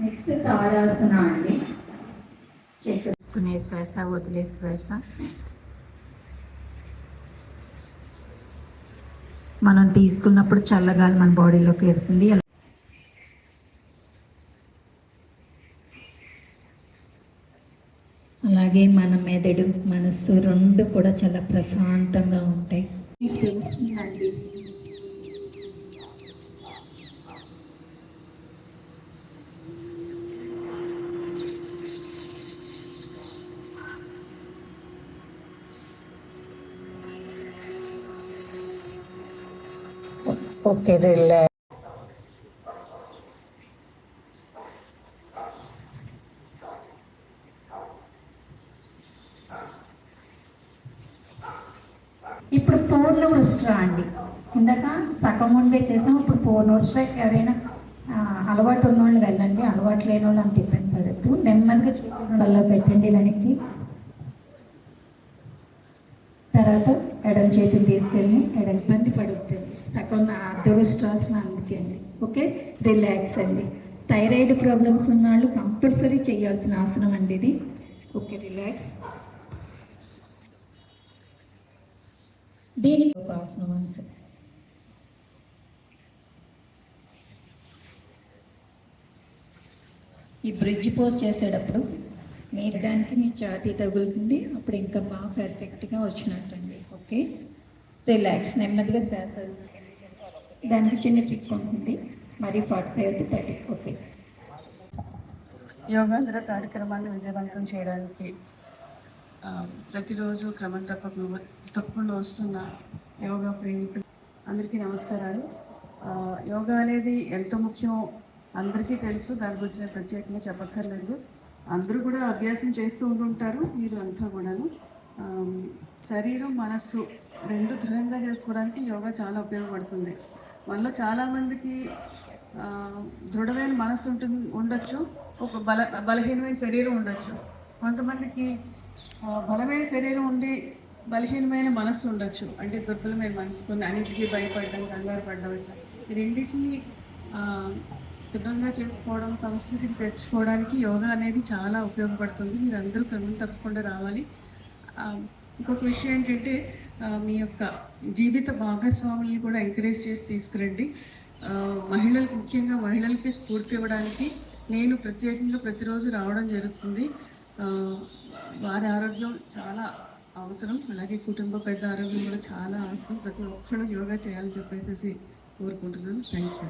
Next tadasana అండి. Check తీసుకునే శ్వాస వదిలే శ్వాస. మనం తీసుకున్నప్పుడు చల్లగాలి మన బాడీలోకి వెళ్తుంది. అలాగే మన మెదడు మనస్సు రెండు కూడా చాలా ప్రశాంతంగా ఉంటాయి. తెలుస్తుందండి ఓకే రిలాక్స్ ఇప్పుడు పూర్ణ వృష్ట్ర అండి. ఇందాక సగం ఉండే చేసాం ఇప్పుడు పూర్ణ వృష్ట్ర ఎవరైనా అలవాటు ఉన్న వాళ్ళు వెళ్ళండి. అలవాటు లేని వాళ్ళు అంత ఇబ్బంది పడద్దు నెమ్మదిగా చేతుల్లో పెట్టండి వెనక్కి. తర్వాత ఎడం చేతిని తీసుకెళ్ళి ఎడం ఇబ్బంది పడుతుంది సగం అదృష్టాసన అందుకే అండి. ఓకే? రిలాక్స్ అండి. థైరాయిడ్ ప్రాబ్లమ్స్ ఉన్న వాళ్ళు కంపల్సరీ చేయాల్సిన ఆసనం అండి ఇది. Okay relax. దీనికి ఒక ఆసనం అంశం ఈ బ్రిడ్జ్ పోజ్ చేసేటప్పుడు మీరు దానికి మీ ఛాతీ తగులుతుంది. అప్పుడు ఇంకా బాగా పర్ఫెక్ట్గా వచ్చినట్టండి. ఓకే? రిలాక్స్ నెమ్మదిగా శ్వాస దానికి చిన్న ట్రిక్ ఉంటుంది. మరి forty five to thirty okay Yogandhra కార్యక్రమాన్ని విజయవంతం చేయడానికి ప్రతిరోజు క్రమం తప్పకుండా తప్పకుండా వస్తున్న యోగా ప్రేమికులు అందరికీ నమస్కారాలు. యోగా అనేది ఎంత ముఖ్యం. అందరికీ తెలుసు దాని గురించి ప్రత్యేకంగా చెప్పక్కర్లేదు. అందరూ కూడా అభ్యాసం చేస్తూ ఉంటుంటారు మీరు అంతా కూడాను. శరీరం మనస్సు రెండు దృఢంగా చేసుకోవడానికి యోగా చాలా ఉపయోగపడుతుంది. మనలో చాలామందికి దృఢమైన మనసు ఉంటుంది ఉండొచ్చు. ఒక బల బలహీనమైన శరీరం ఉండొచ్చు. కొంతమందికి బలమైన శరీరం ఉండి బలహీనమైన మనస్సు ఉండొచ్చు. అంటే దుర్బలమైన మనసు కొన్ని అన్నింటికి భయపడడం కంగారు పడడం ఇట్లా. ఈ రెండింటిని దృఢంగా చేసుకోవడం సంస్కృతిని తెచ్చుకోవడానికి యోగా అనేది చాలా ఉపయోగపడుతుంది. మీరు అందరూ క్రమం తప్పకుండా రావాలి. ఇంకొక విషయం ఏంటంటే మీ యొక్క జీవిత భాగస్వాముల్ని కూడా ఎంకరేజ్ చేసి తీసుకురండి. మహిళలకు ముఖ్యంగా మహిళలకి స్ఫూర్తి ఇవ్వడానికి నేను ప్రత్యేకంగా ప్రతిరోజు రావడం జరుగుతుంది. వారి ఆరోగ్యం చాలా అవసరం. అలాగే కుటుంబ పెద్ద ఆరోగ్యం కూడా చాలా అవసరం. ప్రతి ఒక్కరు యోగా చేయాలని చెప్పేసి కోరుకుంటున్నాను. Thank you